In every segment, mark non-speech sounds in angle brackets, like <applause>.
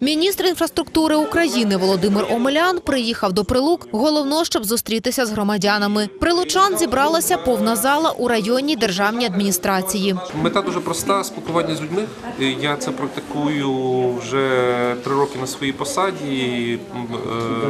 Міністр інфраструктури України Володимир Омелян приїхав до Прилук головно, щоб зустрітися з громадянами. Прилучан зібралася повна зала у районній державній адміністрації. Мета дуже проста спілкування з людьми. Я це практикую вже три роки на своїй посаді.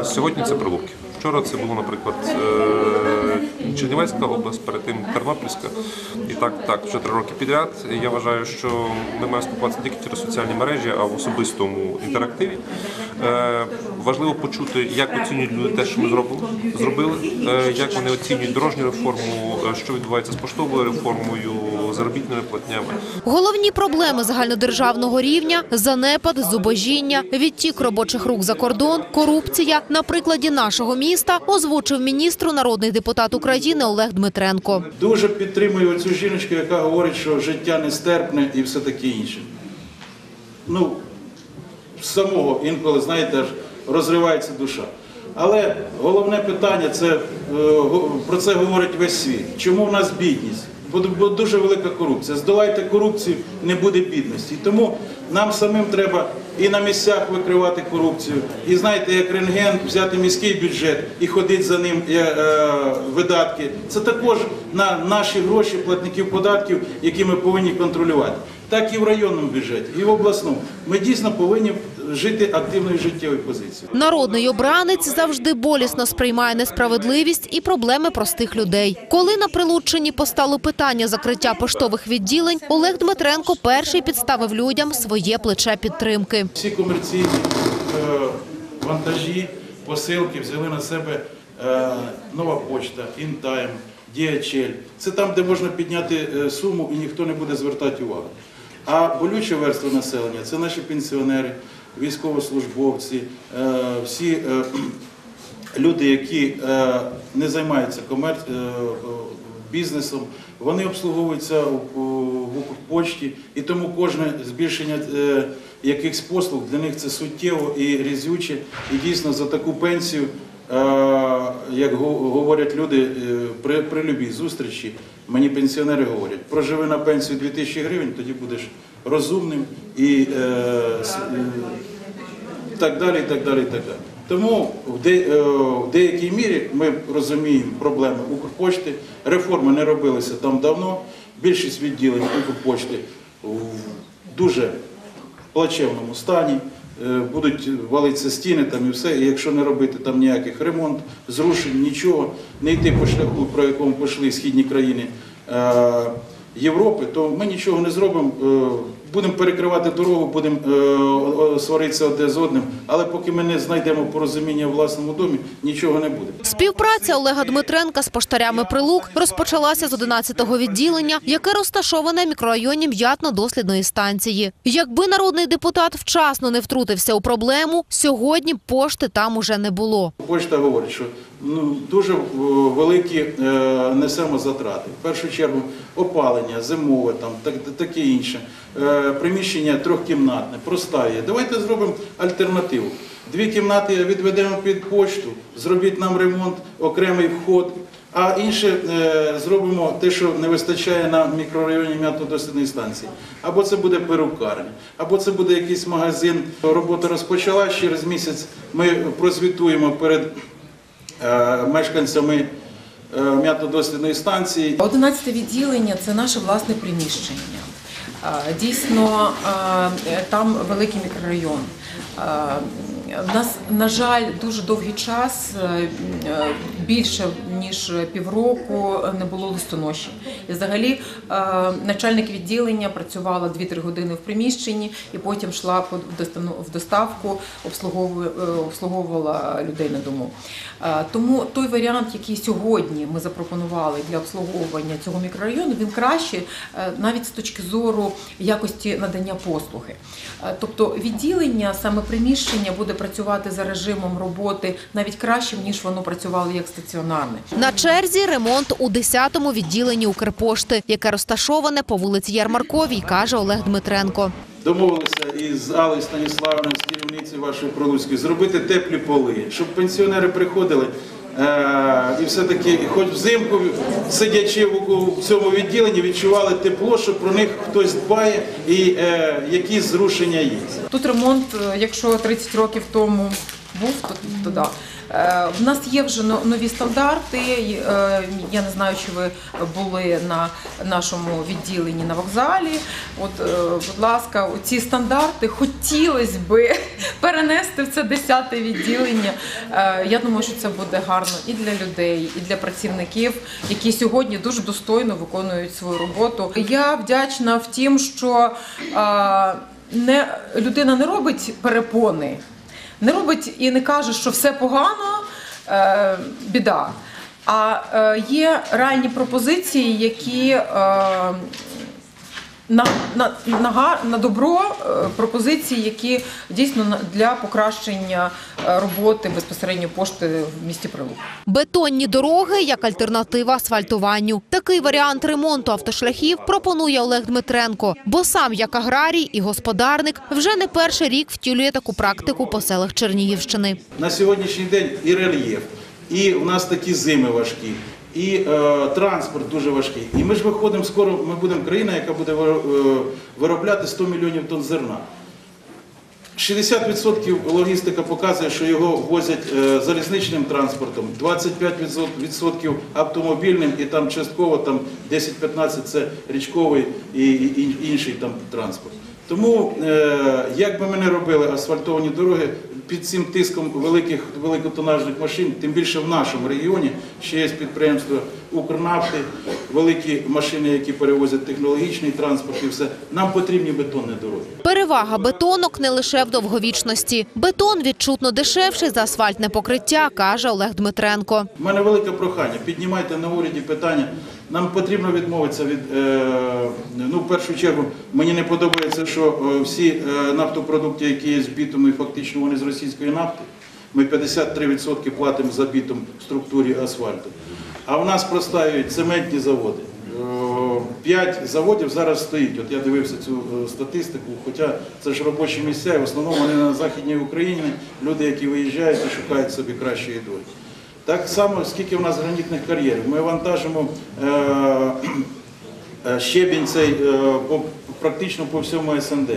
е, Сьогодні це прилуки. Вчора це було, наприклад, е, Чернівецька область, перед тим Тернопільська. І так, так, вже три роки підряд. Я вважаю, що ми маємо спілкуватися тільки через соціальні мережі, а в особистому інтерактиві. Е, Важливо почути, як оцінюють люди те, що ми зробили, зробили, е, як вони оцінюють дорожню реформу, е, що відбувається з поштовою реформою, заробітними платнями. Головні проблеми загальнодержавного рівня – занепад, зубожіння, відтік робочих рук за кордон, корупція. На прикладі нашого міста озвучив міністру народний депутат України Олег Дмитренко. Дуже підтримую цю жіночку, яка говорить, що життя нестерпне і все таке інше. Ну, самого інколи, знаєте, аж розривається душа. Але головне питання це е, про це говорить весь світ. Чому в нас бідність? Бо дуже велика корупція. Здолайте корупцію, не буде бідності. Тому нам самим треба і на місцях викривати корупцію, і знаєте, як рентген взяти міський бюджет і ходити за ним е, е, видатки. Це також на наші гроші платників податків, які ми повинні контролювати. Так і в районному бюджеті, і в обласному. Ми дійсно повинні жити активною життєвою позицією. Народний обранець завжди болісно сприймає несправедливість і проблеми простих людей. Коли на Прилуччині постало питання закриття поштових відділень, Олег Дмитренко перший підставив людям своє плече підтримки. Всі комерційні е, вантажі, посилки взяли на себе е, нова почта, інтайм, DHL. Це там, де можна підняти е, суму і ніхто не буде звертати увагу. А болюча верства населення це наші пенсіонери, військовослужбовці, е, всі е, <clears throat> люди, які е, не займаються комер... бізнесом, вони обслуговуються в Укрпочті, і тому кожне збільшення якихось послуг для них це суттєво і різюче. І дійсно за таку пенсію, як го- говорять люди е, при, при любій зустрічі, мені пенсіонери говорять, проживи на пенсію 2000 гривень, тоді будеш розумним і е, е, так далі, і так далі, і так далі. Тому в, де, е, в деякій мірі ми розуміємо проблеми Укрпочти. Реформи не робилися там давно. Більшість відділень Укрпочти в дуже плачевному стані. Е, Будуть валитися стіни там і все. І якщо не робити там ніяких ремонт, зрушень, нічого, не йти по шляху, про якому пішли східні країни е, Європи, то ми нічого не зробимо. Будемо перекривати дорогу, будемо е, сваритися одне з одним, але поки ми не знайдемо порозуміння в власному домі, нічого не буде. Співпраця Олега Дмитренка з поштарями Прилук розпочалася з 11-го відділення, яке розташоване в мікрорайоні М'ятно-дослідної станції. Якби народний депутат вчасно не втрутився у проблему, сьогодні пошти там уже не було. Почта говорить, що ну, дуже е, великі е, несемо затрати. В першу чергу опалення, зимове, там, так, таке інше. Е, приміщення трьохкімнатне, проста. Давайте зробимо альтернативу. Дві кімнати відведемо під почту, зробіть нам ремонт, окремий вход. А інше зробимо те, що не вистачає на мікрорайоні м'ятно-дослідної станції. Або це буде перукарня, або це буде якийсь магазин. Робота розпочалась через місяць. Ми прозвітуємо перед мешканцями м'ятодослідної м'ятно-дослідної станції. 11 відділення це наше власне приміщення. Е, Дійсно, е, там великий мікрорайон. Е, В нас, на жаль, дуже довгий час, е, е, більше ніж півроку, не було листоноші. І взагалі начальник відділення працювала 2-3 години в приміщенні і потім йшла в доставку, обслуговувала людей на дому. Тому той варіант, який сьогодні ми запропонували для обслуговування цього мікрорайону, він краще навіть з точки зору якості надання послуги. Тобто відділення, саме приміщення буде працювати за режимом роботи навіть кращим, ніж воно працювало як стаціонарне. На черзі ремонт у 10-му відділенні Укрпошти, яке розташоване по вулиці Ярмарковій, каже Олег Дмитренко. Домовилися із Алею Станіславною, з керівницею вашої Пролуцької, зробити теплі поли, щоб пенсіонери приходили, І все-таки, хоч взимку, сидячи в цьому відділенні, відчували тепло, що про них хтось дбає і е, якісь зрушення є. Тут ремонт, е, якщо 30 років тому був, то, то да. Е, В нас є вже нові стандарти. е, Я не знаю, чи ви були на нашому відділенні на вокзалі. От, е, будь ласка, ці стандарти хотілося би <laughs> перенести в це 10 відділення. Я думаю, що це буде гарно і для людей, і для працівників, які сьогодні дуже достойно виконують свою роботу. Я вдячна в тім, що не, людина не робить перепони, не робить і не каже, що все погано, е, біда. А е, є реальні пропозиції, які е, на, на, на, на добро е, пропозиції, які дійсно на- для покращення е, роботи безпосередньо пошти в місті Прилук. Бетонні дороги як альтернатива асфальтуванню. Такий варіант ремонту автошляхів пропонує Олег Дмитренко, бо сам як аграрій і господарник вже не перший рік втілює таку практику по селах Чернігівщини. На сьогоднішній день і рельєф, і у нас такі зими важкі, і е, транспорт дуже важкий. І ми ж виходимо скоро, ми будемо країна, яка буде е, виробляти 100 мільйонів тонн зерна. 60% логістика показує, що його возять е, залізничним транспортом, 25% автомобільним і там частково там 10-15 це річковий і, і- інший там транспорт. Тому е, як би ми не робили асфальтовані дороги під цим тиском великих великотонажних машин, тим більше в нашому регіоні ще є підприємства Укрнафти, великі машини, які перевозять технологічний транспорт і все. Нам потрібні бетонні дороги. Перевага бетонок не лише в довговічності. Бетон відчутно дешевший за асфальтне покриття, каже Олег Дмитренко. У мене велике прохання. Піднімайте на уряді питання. Нам потрібно відмовитися від е, ну, в першу чергу. Мені не подобається, що е, всі е, нафтопродукти, які є з бітуму, фактично вони з російської нафти. Ми 53% платимо за бітум в структурі асфальту. А в нас простаюють цементні заводи. П'ять заводів зараз стоїть. От я дивився цю статистику, хоча це ж робочі місця, і в основному вони на Західній Україні, люди, які виїжджають і шукають собі кращої долі. Так само, скільки в нас гранітних кар'єрів. Ми вантажимо е, е, щебінь цей е, практично по всьому СНД.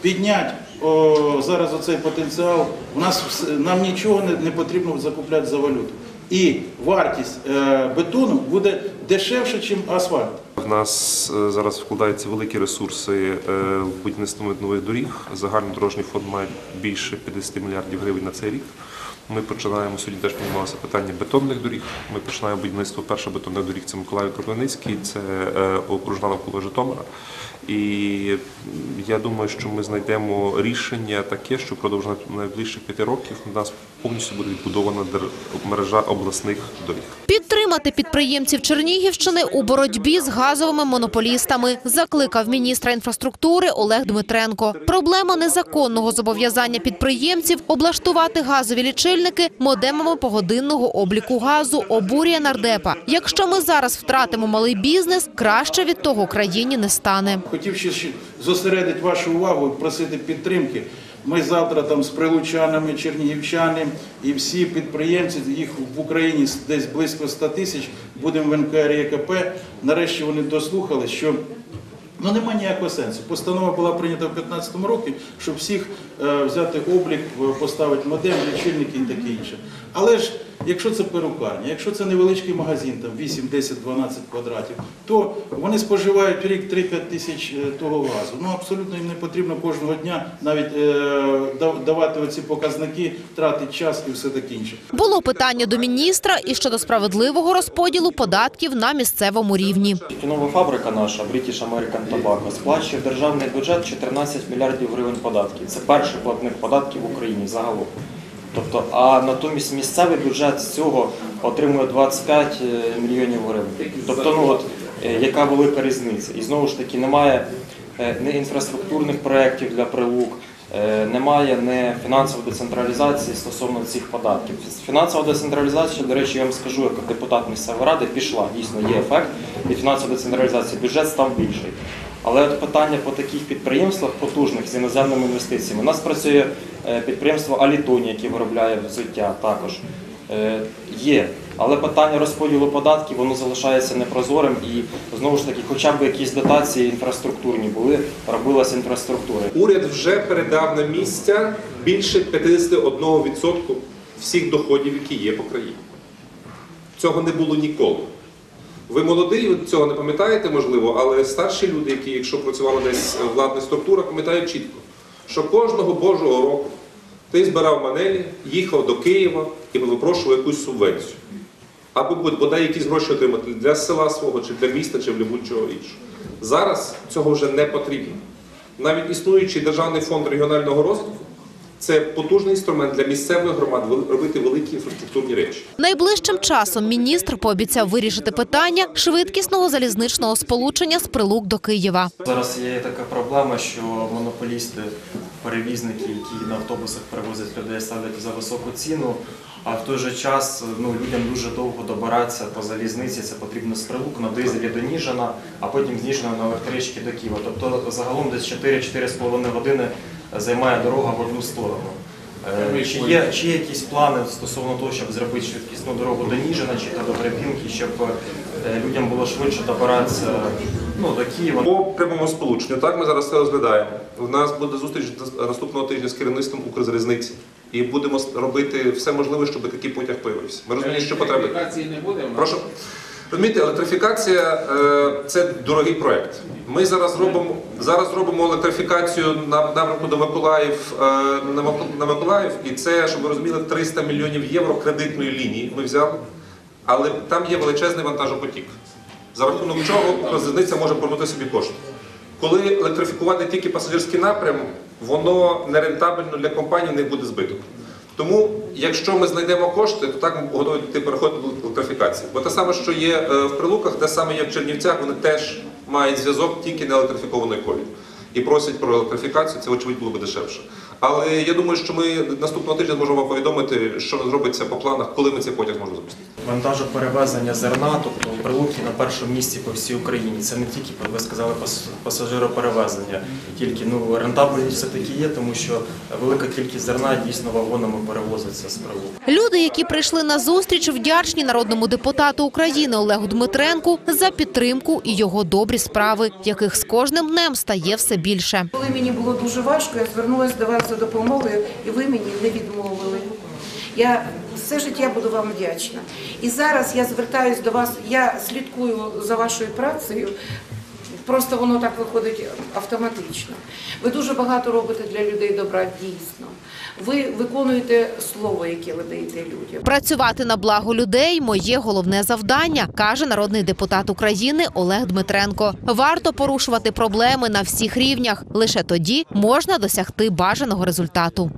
Піднять о, зараз оцей потенціал. У нас нам нічого не, не потрібно закупляти за валюту. І вартість бетону буде дешевше, ніж асфальт. В нас е, зараз вкладаються великі ресурси е, в будівництво нових доріг. Загальний дорожній фонд має більше 50 мільярдів гривень на цей рік. Ми починаємо сьогодні теж піднімалося питання бетонних доріг. Ми починаємо будівництво першої бетонних доріг. Це Миколаїв Кропивницький, це е, окружна навколо Житомира. І я думаю, що ми знайдемо рішення таке, що впродовж найближчих п'яти років у нас повністю буде відбудована мережа обласних доріг. Підтримати підприємців Чернігівщини у боротьбі з газовими монополістами закликав міністра інфраструктури Олег Дмитренко. Проблема незаконного зобов'язання підприємців облаштувати газові лічильники модемами погодинного обліку газу обурює нардепа. Якщо ми зараз втратимо малий бізнес, краще від того країні не стане. Хотів ще зосередити вашу увагу, просити підтримки. Ми завтра там з прилучанами, чернігівчани і всі підприємці, їх в Україні десь близько 100 тисяч, будемо в НКР ЄКП. Нарешті вони дослухали, що ну нема ніякого сенсу. Постанова була прийнята в 2015 році, щоб всіх е, взяти облік, е, поставити модем, лічильники і таке інше. Але ж якщо це перукарня, якщо це невеличкий магазин, там 8, 10, 12 квадратів, то вони споживають в рік 3-5 тисяч е, того газу. Ну абсолютно їм не потрібно кожного дня навіть е, дав- давати оці показники, тратити час і все таке інше. Було питання до міністра і щодо справедливого розподілу податків на місцевому рівні. Тютюнова фабрика наша British American Tobacco сплачує в державний бюджет 14 мільярдів гривень податків. Це перший платник податків в Україні загалом. Тобто, а натомість місцевий бюджет з цього отримує 25 е, мільйонів гривень. Тобто, ну от е, яка велика різниця? І знову ж таки немає е, ні інфраструктурних проєктів для прилук, немає не фінансової децентралізації стосовно цих податків. Фінансова децентралізація, до речі, я вам скажу, як депутат місцевої ради пішла. Дійсно є ефект, і фінансова децентралізація, бюджет став більший. Але от питання по таких підприємствах потужних з іноземними інвестиціями. У нас працює е, підприємство Алітоні, яке виробляє взуття також. Е, Є, але питання розподілу податків воно залишається непрозорим і знову ж таки, хоча б якісь дотації інфраструктурні були, робилася інфраструктура. Уряд вже передав на місця більше 51% всіх доходів, які є по країні. Цього не було ніколи. Ви молодий, ви цього не пам'ятаєте, можливо, але старші люди, які, якщо працювали десь в владних структурах, пам'ятають чітко, що кожного божого року ти збирав манелі, їхав до Києва і випрошував якусь субвенцію. Або бодай якісь гроші отримати для села свого, чи для міста, чи для будь-чого іншого. Зараз цього вже не потрібно. Навіть існуючий державний фонд регіонального розвитку це потужний інструмент для місцевих громад робити великі інфраструктурні речі. Найближчим часом міністр пообіцяв вирішити питання швидкісного залізничного сполучення з Прилук до Києва. Зараз є така проблема, що монополісти, перевізники, які на автобусах перевозять людей, ставлять за високу ціну. А в той же час ну, людям дуже довго добиратися по залізниці. Це потрібно з прилук на дизелі до Ніжина, а потім з Ніжина на електричці до Києва. Тобто загалом десь 4-4,5 години займає дорога в одну сторону. Е, Чи є, чи є якісь плани стосовно того, щоб зробити швидкісну дорогу до Ніжина чи та до Гребінки, щоб е, людям було швидше добиратися ну, до Києва? По прямому сполученню, так ми зараз це розглядаємо. У нас буде зустріч наступного тижня з керівництвом Укрзалізниці. І будемо робити все можливе, щоб такий потяг появився. Ми розуміємо, що потреби. Електрифікації не буде. Прошу. Розумієте, електрифікація е, це дорогий проект. Ми зараз робимо зараз робимо електрифікацію на напрямку до Миколаїв е, на Миколаїв, і це, щоб ви розуміли, 300 мільйонів євро кредитної лінії. Ми взяли, але там є величезний вантажопотік. За рахунок чого Укрзалізниця може повернути собі кошти. Коли електрифікувати тільки пасажирський напрям, воно нерентабельно для компанії, не буде збиток. Тому, якщо ми знайдемо кошти, то так готові йти переходити до електрифікації. Бо те саме, що є е, в Прилуках, те саме є в Чернівцях, вони теж мають зв'язок тільки не електрифікованої колію. І просять про електрифікацію, це очевидь було б дешевше. Але я думаю, що ми наступного тижня зможемо вам повідомити, що зробиться по планах, коли ми цей потяг зможемо запустити. Вантажоперевезення зерна, тобто прилуки на першому місці по всій Україні. Це не тільки, ви сказали, пас- пасажироперевезення. Тільки ну, рентабельність все-таки є, тому що велика кількість зерна дійсно вагонами перевозиться з прилук. Люди, які прийшли на зустріч, вдячні народному депутату України Олегу Дмитренку за підтримку і його добрі справи, яких з кожним днем стає все більше. Коли мені було дуже важко, я звернулася до вас за допомогою, і ви мені не відмовили. Я все життя буду вам вдячна. І зараз я звертаюся до вас, я слідкую за вашою працею. Просто воно так виходить автоматично. Ви дуже багато робите для людей добра, дійсно. Ви виконуєте слово, яке ви даєте людям. Працювати на благо людей моє головне завдання, каже народний депутат України Олег Дмитренко. Варто порушувати проблеми на всіх рівнях. Лише тоді можна досягти бажаного результату.